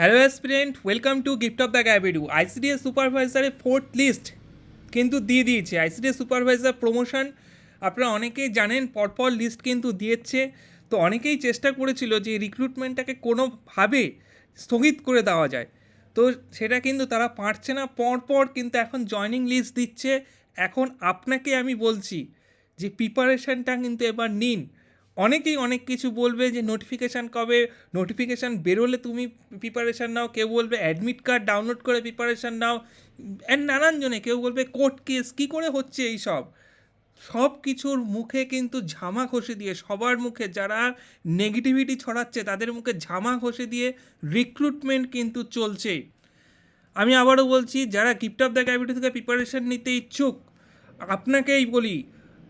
Hello aspirant welcome to gift of the গ্যাবিডু ICDS সুপারভাইজারের fourth list কিন্তু দিয়ে দিয়েছে। আইসিডিএস সুপারভাইজার প্রমোশন আপনারা অনেকেই জানেন, পরপর লিস্ট কিন্তু দিয়েছে। তো অনেকেই চেষ্টা করেছিল যে রিক্রুটমেন্টটাকে কোনোভাবে স্থগিত করে দেওয়া যায়। তো সেটা কিন্তু তারা পারছে না। পরপর কিন্তু এখন জয়নিং লিস্ট দিচ্ছে। এখন আপনাকে আমি বলছি যে প্রিপারেশনটা কিন্তু এবার নিন। অনেকেই অনেক কিছু বলবে যে নোটিফিকেশান কবে নোটিফিকেশান বেরোলে তুমি প্রিপারেশান নাও, কেউ বলবে অ্যাডমিট কার্ড ডাউনলোড করে প্রিপারেশান নাও অ্যান্ড নানানজনে কেউ বলবে কোর্ট কেস কী করে হচ্ছে এই সব? সব কিছুর মুখে কিন্তু ঝামা ঘষে দিয়ে, সবার মুখে যারা নেগেটিভিটি ছড়াচ্ছে তাদের মুখে ঝামা ঘষে দিয়ে রিক্রুটমেন্ট কিন্তু চলছে। আমি আবারও বলছি, যারা গিফট অফ দ্য ক্যাবিটি থেকে প্রিপারেশান নিতে ইচ্ছুক, আপনাকেই বলি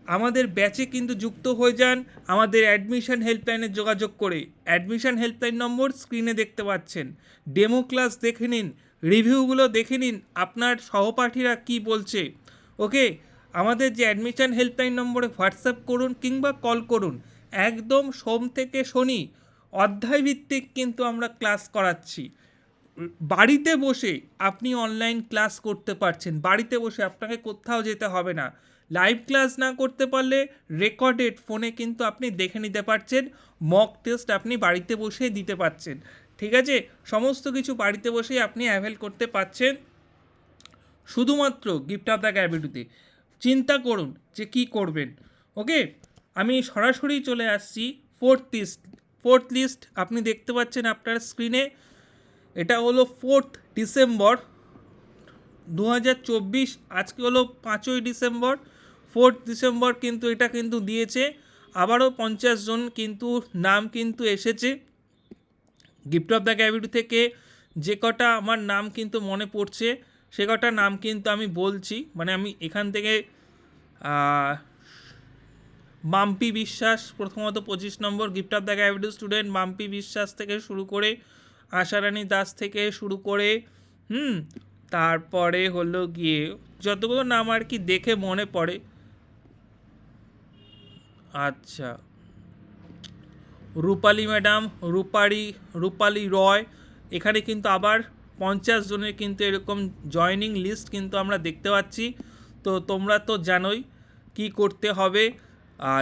আমাদের ব্যাচে কিন্তু যুক্ত হয়ে যান আমাদের অ্যাডমিশন হেল্পলাইনে যোগাযোগ করে। অ্যাডমিশন হেল্পলাইন নম্বর স্ক্রিনে দেখতে পাচ্ছেন। ডেমো ক্লাস দেখে নিন রিভিউগুলো দেখে নিন, আপনার সহপাঠীরা কি বলছে। ওকে আমাদের যে অ্যাডমিশন হেল্পলাইন নম্বরে হোয়াটসঅ্যাপ করুন কিংবা কল করুন। একদম সোম থেকে শনি, অধ্যায়ভিত্তিক কিন্তু আমরা ক্লাস করাচ্ছি। বাড়িতে বসে আপনি অনলাইন ক্লাস করতে পারছেন। বাড়িতে বসে আপনাকে কোথাও যেতে হবে না। লাইভ ক্লাস না করতে পারলে রেকর্ডেড ফোনে কিন্তু আপনি দেখে নিতে পারছেন মক টেস্ট আপনি বাড়িতে বসে দিতে পারছেন। ঠিক আছে? সমস্ত কিছু বাড়িতে বসেই আপনি অ্যাভেল করতে পারছেন। শুধুমাত্র গিফট অফ দ্য ক্যাবিটিতে চিন্তা করুন যে কি করবেন। ওকে? আমি সরাসরি চলে আসছি ফোর্থ লিস্ট ফোর্থ লিস্ট আপনি দেখতে পাচ্ছেন আপনার স্ক্রিনে এটা হলো ফোর্থ ডিসেম্বর দু হাজার চব্বিশ, আজকে হলো পাঁচই ডিসেম্বর ফোর্থ ডিসেম্বর কিন্তু এটা কিন্তু দিয়েছে। আবারও পঞ্চাশ জন কিন্তু নাম কিন্তু এসেছে। গিফট অফ দ্য ক্যাবিটি থেকে যে কটা আমার নাম কিন্তু মনে পড়ছে, সে কটা নাম কিন্তু আমি বলছি। মানে আমি এখান থেকে মাম্পি বিশ্বাস প্রথমত পঁচিশ নম্বর গিফট অফ দ্য ক্যাবিটি স্টুডেন্ট মাম্পি বিশ্বাস থেকে শুরু করে আশারানী দাস থেকে শুরু করে, হুম, তারপরে হলো গিয়ে যতগুলো নাম আর কি দেখে মনে পড়ে। আচ্ছা। রূপালী ম্যাডাম, রূপালী রূপালী রয়, এখানে কিন্তু আবার পঞ্চাশ জনের কিন্তু এরকম জয়নিং লিস্ট কিন্তু আমরা দেখতে পাচ্ছি। তো তোমরা তো জানোই কি করতে হবে।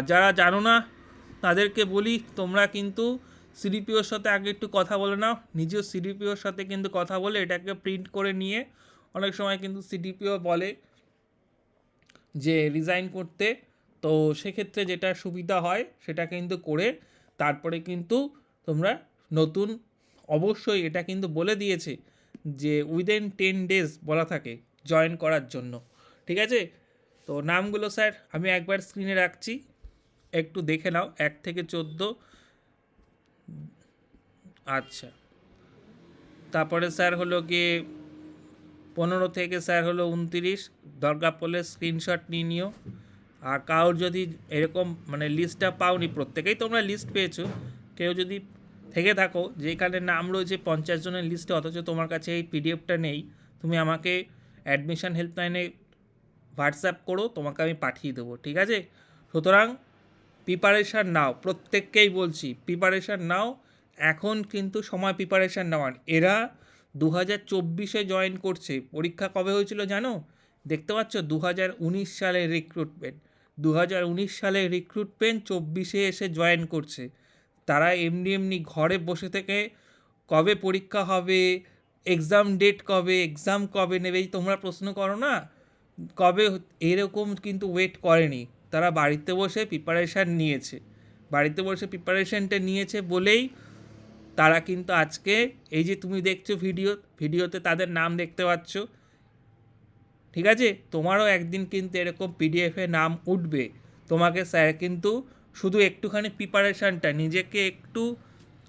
যারা জানো না, তাদেরকে বলি, তোমরা কিন্তু সিডিপিওর সাথে আগে একটু কথা বলে নাও। নিজেও সিডিপিওর সাথে কিন্তু কথা বলে এটাকে প্রিন্ট করে নিয়ে অনেক সময় কিন্তু সিডিপিও বলে যে রিজাইন করতে তো সেক্ষেত্রে যেটা সুবিধা হয়, সেটা কিন্তু করে তারপরে কিন্তু তোমরা নতুন, অবশ্যই এটা কিন্তু বলে দিয়েছে যে উইদিন টেন ডেজ বলা থাকে জয়েন করার জন্য। ঠিক আছে? তো নামগুলো স্যার, আমি একবার স্ক্রিনে রাখছি। একটু দেখে নাও, এক থেকে চোদ্দ। আচ্ছা। তারপরে স্যার হলো গিয়ে পনেরো থেকে স্যার হলো উনতিরিশ। দরকার পড়লে স্ক্রিনশট নিয়ে নিও। আর কারোর যদি এরকম মানে লিস্টটা পাওনি, প্রত্যেকেই তোমরা লিস্ট পেয়েছ। কেউ যদি থেকে থাকো, যেখানে নাম রয়েছে পঞ্চাশ জনের লিস্টে অথচ তোমার কাছে এই পিডিএফটা নেই, তুমি আমাকে অ্যাডমিশন হেল্পলাইনে হোয়াটসঅ্যাপ করো, তোমাকে আমি পাঠিয়ে দেবো, ঠিক আছে? সুতরাং প্রিপারেশান নাও, প্রত্যেককেই বলছি প্রিপারেশান নাও, এখন কিন্তু সময় প্রিপারেশান নেওয়ার। এরা দু হাজার চব্বিশে জয়েন করছে। পরীক্ষা কবে হয়েছিল জানো? দেখতে পাচ্ছ দু হাজার উনিশ সালে রিক্রুটমেন্ট দু হাজার উনিশ সালে রিক্রুটমেন্ট চব্বিশে এসে জয়েন করছে। তারা এমনি এমনি ঘরে বসে থেকে কবে পরীক্ষা হবে এক্সাম ডেট কবে এক্সাম কবে নেবে তোমরা প্রশ্ন করো না। কবে এরকম কিন্তু ওয়েট করেনি। তারা বাড়িতে বসে প্রিপারেশান নিয়েছে। বাড়িতে বসে প্রিপারেশানটা নিয়েছে বলেই তারা কিন্তু আজকে, এই যে তুমি দেখছ ভিডিও ভিডিওতে তাদের নাম দেখতে পাচ্ছ ঠিক আছে? তোমারও একদিন কিন্তু এরকম পিডিএফে নাম উঠবে। তোমাকে স্যার কিন্তু শুধু একটুখানি প্রিপারেশানটা নিজেকে একটু,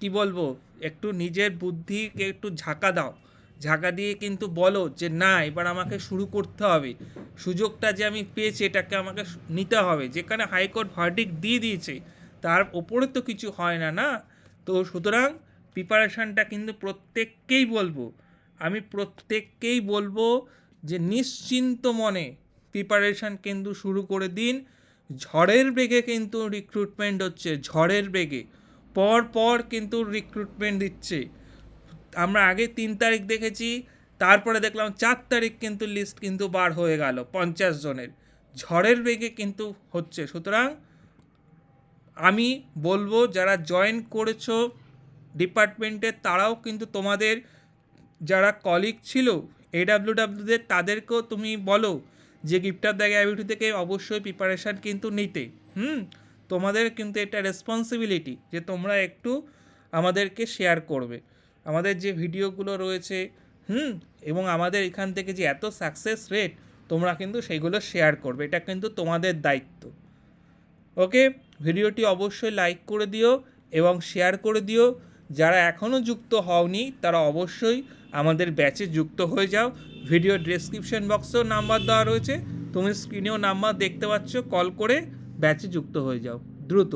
কি বলব, একটু নিজের বুদ্ধিকে একটু ঝাঁকা দাও। ঝাঁকা দিয়ে কিন্তু বলো যে, না, এবার আমাকে শুরু করতে হবে। সুযোগটা যে আমি পেয়েছি, এটাকে আমাকে নিতে হবে। যেখানে হাইকোর্ট ভার্ডিক দিয়ে দিয়েছে, তার ওপরে তো কিছু হয় না না? তো সুতরাং প্রিপারেশানটা কিন্তু প্রত্যেককেই বলব। আমি প্রত্যেককেই বলব যে নিশ্চিন্ত মনে প্রিপারেশান কিন্তু শুরু করে দিন। ঝড়ের বেগে কিন্তু রিক্রুটমেন্ট হচ্ছে, ঝড়ের বেগে। পর পর কিন্তু রিক্রুটমেন্ট দিচ্ছে। আমরা আগে তিন তারিখ দেখেছি, তারপরে দেখলাম চার তারিখ কিন্তু লিস্ট কিন্তু বার হয়ে গেল, পঞ্চাশ জনের। ঝড়ের বেগে কিন্তু হচ্ছে। সুতরাং আমি বলব, যারা জয়েন করেছ ডিপার্টমেন্টে তারাও কিন্তু তোমাদের যারা কলিগ ছিল এডাব্লিউডাব্লিউদের তাদেরকেও তুমি বলো যে গিফট অফ দ্য গ্যাভিটি থেকে অবশ্যই প্রিপারেশান কিন্তু নিতে। হুম? তোমাদের কিন্তু এটা রেসপন্সিবিলিটি যে তোমরা একটু আমাদেরকে শেয়ার করবে। আমাদের যে ভিডিওগুলো রয়েছে, হুম? এবং আমাদের এখান থেকে যে এত সাকসেস রেট তোমরা কিন্তু সেইগুলো শেয়ার করবে। এটা কিন্তু তোমাদের দায়িত্ব। ওকে ভিডিওটি অবশ্যই লাইক করে দিও এবং শেয়ার করে দিও। যারা এখনও যুক্ত হওনি, তারা অবশ্যই আমাদের ব্যাচে যুক্ত হয়ে যাও। ভিডিও ডেসক্রিপশন বক্সেও নাম্বার দেওয়া রয়েছে। তুমি স্ক্রিনেও নাম্বার দেখতে পাচ্ছ কল করে ব্যাচে যুক্ত হয়ে যাও। দ্রুত।